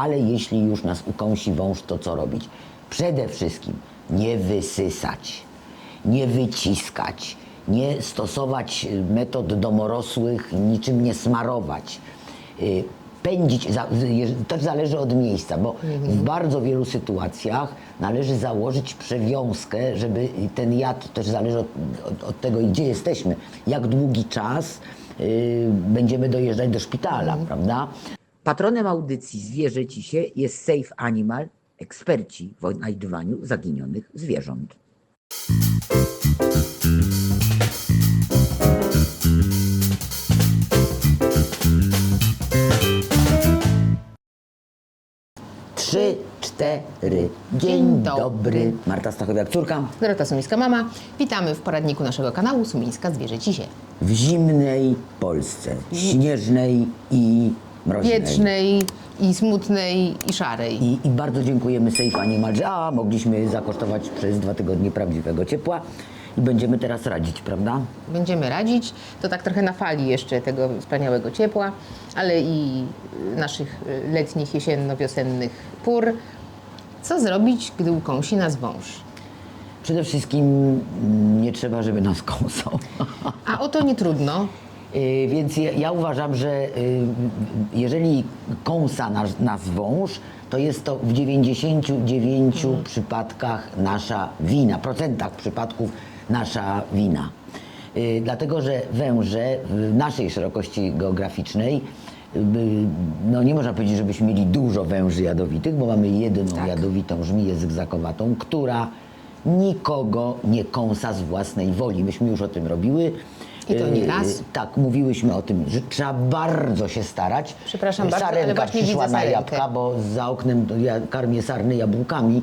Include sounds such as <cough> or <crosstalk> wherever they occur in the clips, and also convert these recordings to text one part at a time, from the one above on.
Ale jeśli już nas ukąsi wąż, to co robić? Przede wszystkim nie wysysać, nie wyciskać, nie stosować y, metod domorosłych, niczym nie smarować. Y, Pędzić, to zależy od miejsca, bo w bardzo wielu sytuacjach należy założyć przewiązkę, żeby ten jad też zależy od, od, od tego, gdzie jesteśmy, jak długi czas y, będziemy dojeżdżać do szpitala, prawda? Patronem audycji Zwierzę Ci się jest Safe Animal, eksperci w odnajdywaniu zaginionych zwierząt. Trzy, cztery. Dzień Dzień dobry. Marta Stachowiak, córka. Dorota Sumińska Mama. Witamy w poradniku naszego kanału Sumińska Zwierzę Ci się. W zimnej Polsce. Śnieżnej i mroźnej. Wiecznej i smutnej i szarej. I, I bardzo dziękujemy Safe Animal, że a, mogliśmy zakosztować przez dwa tygodnie prawdziwego ciepła i będziemy teraz radzić, prawda? Będziemy radzić, to tak trochę na fali jeszcze tego wspaniałego ciepła, ale i y, naszych y, letnich, jesienno-wiosennych pór. Co zrobić, gdy ukąsi nas wąż? Przede wszystkim mm, nie trzeba, żeby nas kąsał. A oto nie trudno. Y, Więc ja, ja uważam, że y, jeżeli kąsa nas, nas wąż, to jest to w 99 przypadkach nasza wina, procentach przypadków nasza wina. Y, Dlatego, że węże w naszej szerokości geograficznej, no nie można powiedzieć, żebyśmy mieli dużo węży jadowitych, bo mamy jedyną Tak. jadowitą żmiję zygzakowatą, która nikogo nie kąsa z własnej woli. Myśmy już o tym robiły. I to nie Yy, raz. Tak, mówiłyśmy o tym, że trzeba bardzo się starać. Przepraszam bardzo, ale Sarenka właśnie przyszła widzę na sarenkę. jabłka, bo za oknem to ja karmię sarny jabłkami.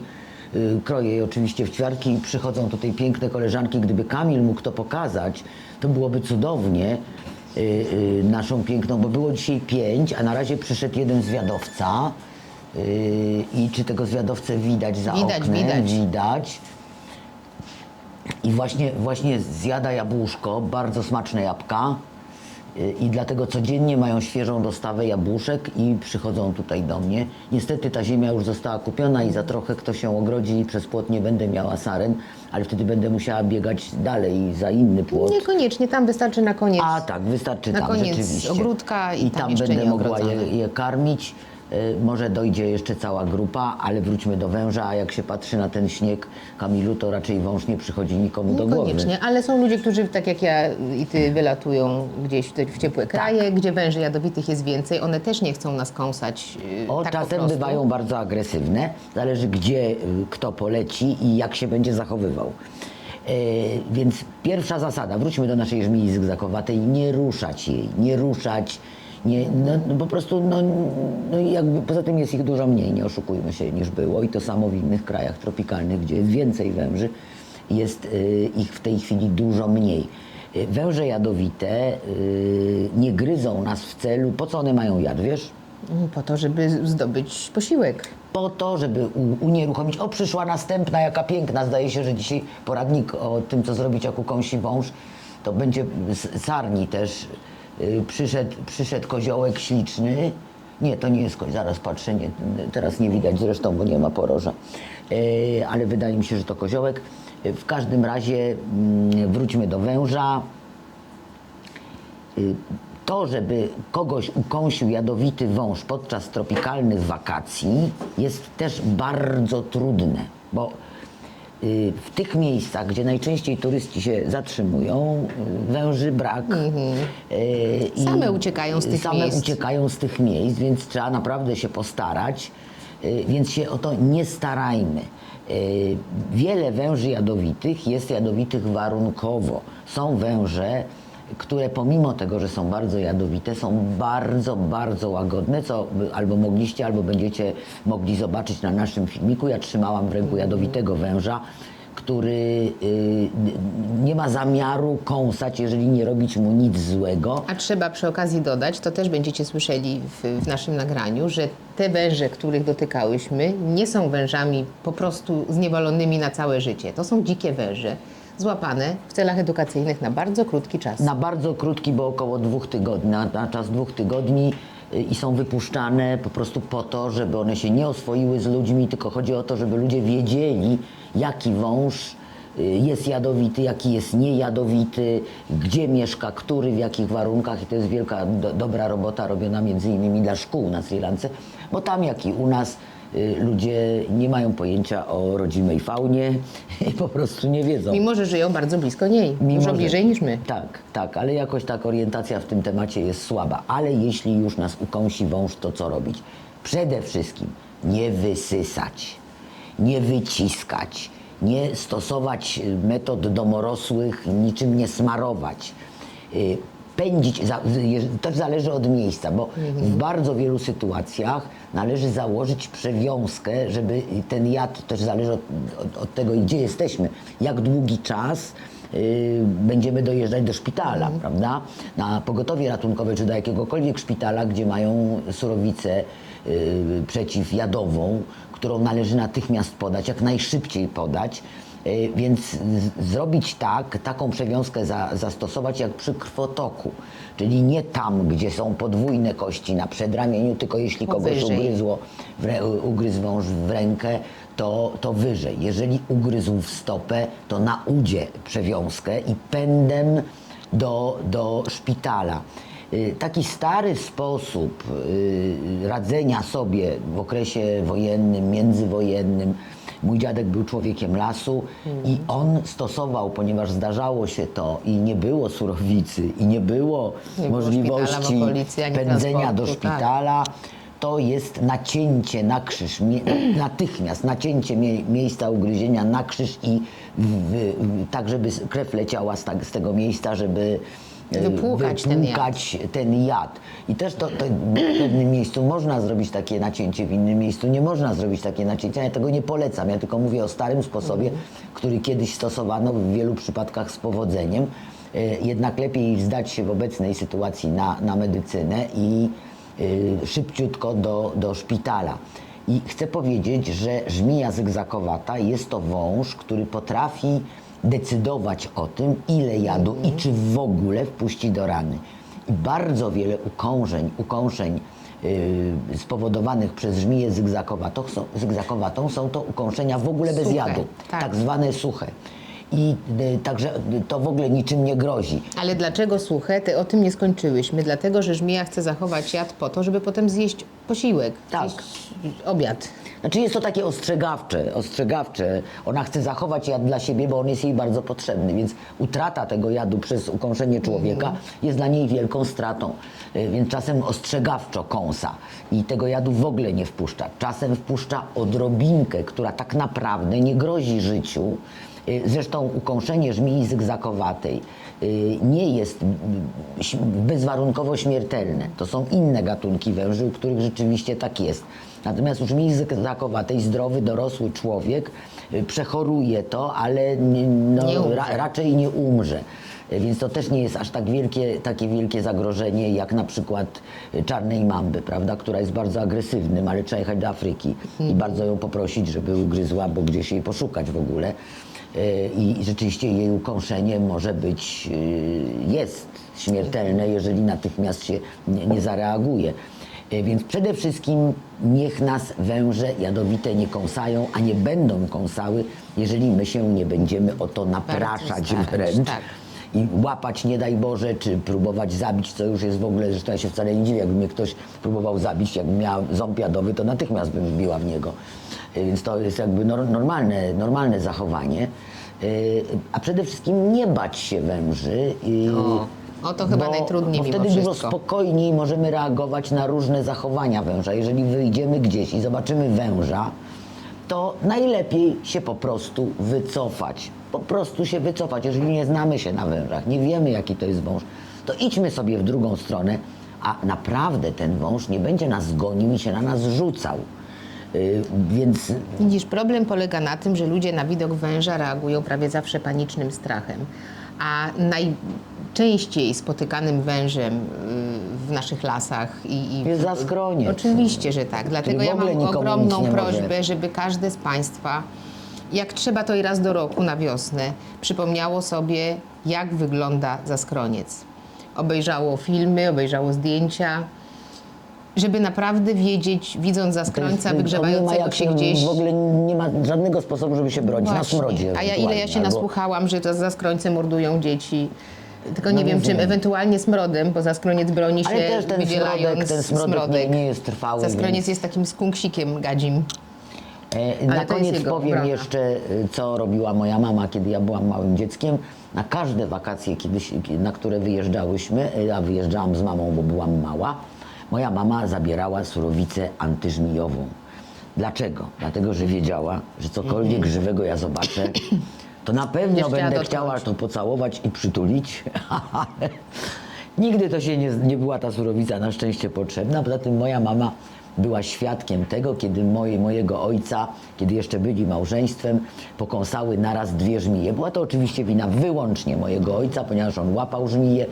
yy, Kroję je oczywiście w ćwiartki i przychodzą tutaj piękne koleżanki. Gdyby Kamil mógł to pokazać, to byłoby cudownie yy, yy, naszą piękną, bo było dzisiaj pięć, a na razie przyszedł jeden zwiadowca. Yy, I czy tego zwiadowcę widać za Widać, oknem? widać. widać. I właśnie, właśnie zjada jabłuszko, bardzo smaczne jabłka. Y, I dlatego codziennie mają świeżą dostawę jabłuszek i przychodzą tutaj do mnie. Niestety ta ziemia już została kupiona i za trochę kto się ogrodzi i przez płot nie będę miała saren, ale wtedy będę musiała biegać dalej za inny płot. Niekoniecznie, tam wystarczy na koniec. A tak, wystarczy Na tam koniec rzeczywiście. ogródka i tam tam jeszcze będę mogła je, je karmić. Y, Może dojdzie jeszcze cała grupa, ale wróćmy do węża, a jak się patrzy na ten śnieg, Kamilu, to raczej wąż nie przychodzi nikomu do głowy. Niekoniecznie, ale są ludzie, którzy tak jak ja i ty wylatują gdzieś w, te, w ciepłe kraje, gdzie węży jadowitych jest więcej. One też nie chcą nas kąsać yy, O, tak czasem bywają bardzo agresywne. Zależy, gdzie y, kto poleci i jak się będzie zachowywał. Więc pierwsza zasada, wróćmy do naszej żmii zygzakowatej, nie ruszać jej, nie ruszać, nie, no, no po prostu, no, no jakby, poza tym jest ich dużo mniej, nie oszukujmy się, niż było i to samo w innych krajach tropikalnych, gdzie jest więcej węży, jest y, ich w tej chwili dużo mniej. Y, Węże jadowite y, nie gryzą nas w celu, po co one mają jad, wiesz? Mm, Po to, żeby zdobyć posiłek. po to, żeby unieruchomić. O, przyszła następna, jaka piękna. Zdaje się, że dzisiaj poradnik o tym, co zrobić, jak ukąsi wąż, to będzie z sarni też. Y, Przyszedł, przyszedł koziołek śliczny. Nie, to nie jest koź, zaraz patrzę, nie, teraz nie widać zresztą, bo nie ma poroża. Y, Ale wydaje mi się, że to koziołek. Y, W każdym razie mm, wróćmy do węża. To, żeby kogoś ukąsił jadowity wąż podczas tropikalnych wakacji, jest też bardzo trudne, bo w tych miejscach, gdzie najczęściej turyści się zatrzymują, y, węży brak. y, i Same uciekają z tych same miejsc. uciekają z tych miejsc, więc trzeba naprawdę się postarać, y, więc się o to nie starajmy. Y, Wiele węży jadowitych jest jadowitych warunkowo. Są węże, które pomimo tego, że są bardzo jadowite, są bardzo, bardzo łagodne, co albo mogliście, albo będziecie mogli zobaczyć na naszym filmiku. Ja trzymałam w ręku jadowitego węża, który y, nie ma zamiaru kąsać, jeżeli nie robić mu nic złego. A trzeba przy okazji dodać, to też będziecie słyszeli w, w naszym nagraniu, że te węże, których dotykałyśmy, nie są wężami po prostu zniewolonymi na całe życie. To są dzikie węże, złapane w celach edukacyjnych na bardzo krótki czas. Na bardzo krótki, bo około dwóch tygodni, na, czas dwóch tygodni y, i są wypuszczane po prostu po to, żeby one się nie oswoiły z ludźmi, tylko chodzi o to, żeby ludzie wiedzieli, jaki wąż y, jest jadowity, jaki jest niejadowity, gdzie mieszka, który, w jakich warunkach i to jest wielka, do, dobra robota robiona między innymi dla szkół na Sri Lance, bo tam jak i u nas ludzie nie mają pojęcia o rodzimej faunie i <laughs> po prostu nie wiedzą. Mimo, że żyją bardzo blisko niej, Mimo, dużo że- bliżej niż my. Tak, tak, ale jakoś tak orientacja w tym temacie jest słaba. Ale jeśli już nas ukąsi wąż, to co robić? Przede wszystkim nie wysysać, nie wyciskać, nie stosować y, metod domorosłych, niczym nie smarować. Pędzić, też zależy od miejsca, bo w bardzo wielu sytuacjach należy założyć przewiązkę, żeby ten jad, też zależy od, od, od tego, gdzie jesteśmy, jak długi czas y, będziemy dojeżdżać do szpitala, prawda? Na pogotowie ratunkowe czy do jakiegokolwiek szpitala, gdzie mają surowicę y, przeciwjadową, którą należy natychmiast podać, jak najszybciej podać. Y, Więc zrobić tak, taką przewiązkę za, zastosować jak przy krwotoku. Czyli nie tam, gdzie są podwójne kości na przedramieniu, tylko jeśli kogoś Powyżej. ugryzło, ugryzł wąż w rękę, to, to wyżej. Jeżeli ugryzł w stopę, to na udzie przewiązkę i pędem do, do szpitala. Y, Taki stary sposób y, radzenia sobie w okresie wojennym, międzywojennym. Mój dziadek był człowiekiem lasu i on stosował, ponieważ zdarzało się to i nie było surowicy i nie było Nie było możliwości okolicy, ani pędzenia do tak. szpitala, to jest nacięcie na krzyż, <clears throat> natychmiast nacięcie mie, miejsca ugryzienia na krzyż i w, w, tak, żeby krew leciała z, tak, z tego miejsca, żeby e, Wypłukać ten jad. wypłukać ten jad. I też to, to w pewnym miejscu można zrobić takie nacięcie, w innym miejscu nie można zrobić takie nacięcia. Ja tego nie polecam. Ja tylko mówię o starym sposobie, który kiedyś stosowano w wielu przypadkach z powodzeniem. E, Jednak lepiej zdać się w obecnej sytuacji na, na medycynę i y, szybciutko do, do szpitala. I chcę powiedzieć, że żmija zygzakowata jest to wąż, który potrafi decydować o tym, ile jadu i czy w ogóle wpuści do rany. I bardzo wiele ukążeń, ukąszeń y, spowodowanych przez żmiję zygzakowatą są, zygzakowatą są to ukąszenia w ogóle bez Suche, jadu, tak. tak zwane suche. I y, także to w ogóle niczym nie grozi. Ale dlaczego suche? Ty o tym nie skończyłyśmy. Dlatego, że żmija chce zachować jad po to, żeby potem zjeść posiłek, Tak. zjeść obiad. Znaczy jest to takie ostrzegawcze, ostrzegawcze. Ona chce zachować jad dla siebie, bo on jest jej bardzo potrzebny, więc utrata tego jadu przez ukąszenie człowieka jest dla niej wielką stratą. Y, Więc czasem ostrzegawczo kąsa i tego jadu w ogóle nie wpuszcza. Czasem wpuszcza odrobinkę, która tak naprawdę nie grozi życiu. Y, Zresztą ukąszenie żmii zygzakowatej y, nie jest bezwarunkowo śmiertelne. To są inne gatunki węży, u których rzeczywiście tak jest. Natomiast u żmii zygzakowatej zdrowy, dorosły człowiek y, przechoruje to, ale no, Nie ra, raczej nie umrze. Więc to też nie jest aż tak wielkie, takie wielkie zagrożenie jak na przykład czarnej mamby, prawda, która jest bardzo agresywnym, ale trzeba jechać do Afryki i bardzo ją poprosić, żeby ugryzła, bo gdzieś jej poszukać w ogóle. Y, I rzeczywiście jej ukąszenie może być, y, jest śmiertelne, jeżeli natychmiast się nie, zareaguje. Y, Więc przede wszystkim niech nas węże jadowite nie kąsają, a nie będą kąsały, jeżeli my się nie będziemy o to napraszać wręcz tak. I łapać, nie daj Boże, czy próbować zabić, co już jest w ogóle, zresztą ja się wcale nie dziwię, jakby mnie ktoś próbował zabić, jakbym miała ząb jadowy, to natychmiast bym wbiła w niego. Y, Więc to jest jakby nor- normalne, normalne zachowanie. Y, A przede wszystkim nie bać się węży. O, o to chyba bo, najtrudniej bo wtedy dużo spokojniej możemy reagować na różne zachowania węża. Jeżeli wyjdziemy gdzieś i zobaczymy węża, to najlepiej się po prostu wycofać. Po prostu się wycofać. Jeżeli nie znamy się na wężach, nie wiemy jaki to jest wąż, to idźmy sobie w drugą stronę, a naprawdę ten wąż nie będzie nas gonił i się na nas rzucał. Yy, więc Widzisz, problem polega na tym, że ludzie na widok węża reagują prawie zawsze panicznym strachem. A najczęściej spotykanym wężem y, w naszych lasach i, i Jest zaskronie. Oczywiście, że tak. Dlatego w ja ogóle mam nikomu ogromną nic nie prośbę, może- żeby każde z Państwa, jak trzeba to i raz do roku na wiosnę, przypomniało sobie, jak wygląda zaskroniec. Obejrzało filmy, obejrzało zdjęcia żeby naprawdę wiedzieć, widząc zaskrońca To jest- to nie ma wygrzewającego jak się gdzieś... W ogóle nie ma żadnego sposobu, żeby się bronić. Na Właśnie. smrodzie. A ja ile ja ewentualnie, się albo- nasłuchałam, że to zaskrońce mordują dzieci. Tylko nie No wiem czym, ewentualnie smrodem, bo zaskroniec broni się Ale też ten smrodek, ten smrodek nie- nie jest trwały, Zaskroniec więc- jest takim skunksikiem gadzim. E, Na koniec powiem obrona. jeszcze, e, co robiła moja mama, kiedy ja byłam małym dzieckiem. Na każde wakacje, kiedyś, na które wyjeżdżałyśmy, e, a wyjeżdżałam z mamą, bo byłam mała, moja mama zabierała surowicę antyżmijową. Dlaczego? Dlatego, że wiedziała, że cokolwiek Mhm. żywego ja zobaczę, to na pewno będę dotknąć. chciała to pocałować i przytulić. <laughs> Nigdy to się nie, nie była ta surowica na szczęście potrzebna. Poza tym moja mama była świadkiem tego, kiedy moje, mojego ojca, kiedy jeszcze byli małżeństwem, pokąsały naraz dwie żmije. Była to oczywiście wina wyłącznie mojego ojca, ponieważ on łapał żmije.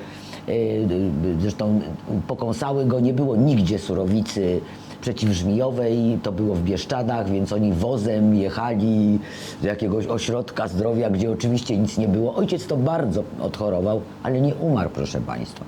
Zresztą pokąsały go, nie było nigdzie surowicy przeciwżmijowej, to było w Bieszczadach, więc oni wozem jechali do jakiegoś ośrodka zdrowia, gdzie oczywiście nic nie było. Ojciec to bardzo odchorował, ale nie umarł, proszę Państwa.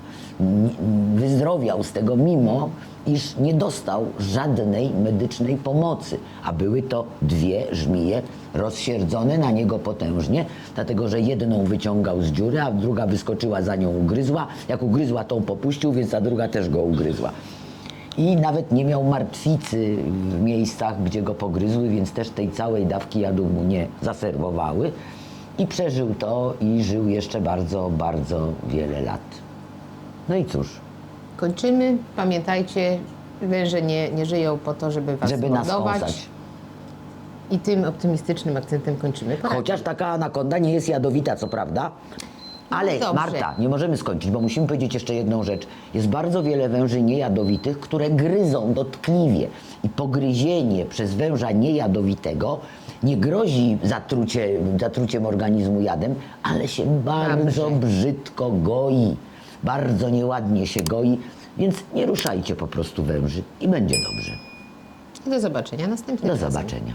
Wyzdrowiał z tego, mimo iż nie dostał żadnej medycznej pomocy, a były to dwie żmije rozsierdzone na niego potężnie, dlatego że jedną wyciągał z dziury, a druga wyskoczyła za nią, ugryzła. Jak ugryzła, tą popuścił, więc ta druga też go ugryzła. I nawet nie miał martwicy w miejscach, gdzie go pogryzły, więc też tej całej dawki jadu mu nie zaserwowały. I przeżył to i żył jeszcze bardzo, bardzo wiele lat. No i cóż, Kończymy. Pamiętajcie, węże nie, nie żyją po to, żeby was żeby nas kąsać. I tym optymistycznym akcentem kończymy. Chociaż taka anakonda nie jest jadowita, co prawda. Ale No dobrze. Marta, nie możemy skończyć, bo musimy powiedzieć jeszcze jedną rzecz. Jest bardzo wiele węży niejadowitych, które gryzą dotkliwie. I pogryzienie przez węża niejadowitego nie grozi zatrucie, zatruciem organizmu jadem, ale się bardzo Dobrze. brzydko goi. Bardzo nieładnie się goi, więc nie ruszajcie po prostu węży i będzie dobrze. Do zobaczenia następnym Do razem. zobaczenia.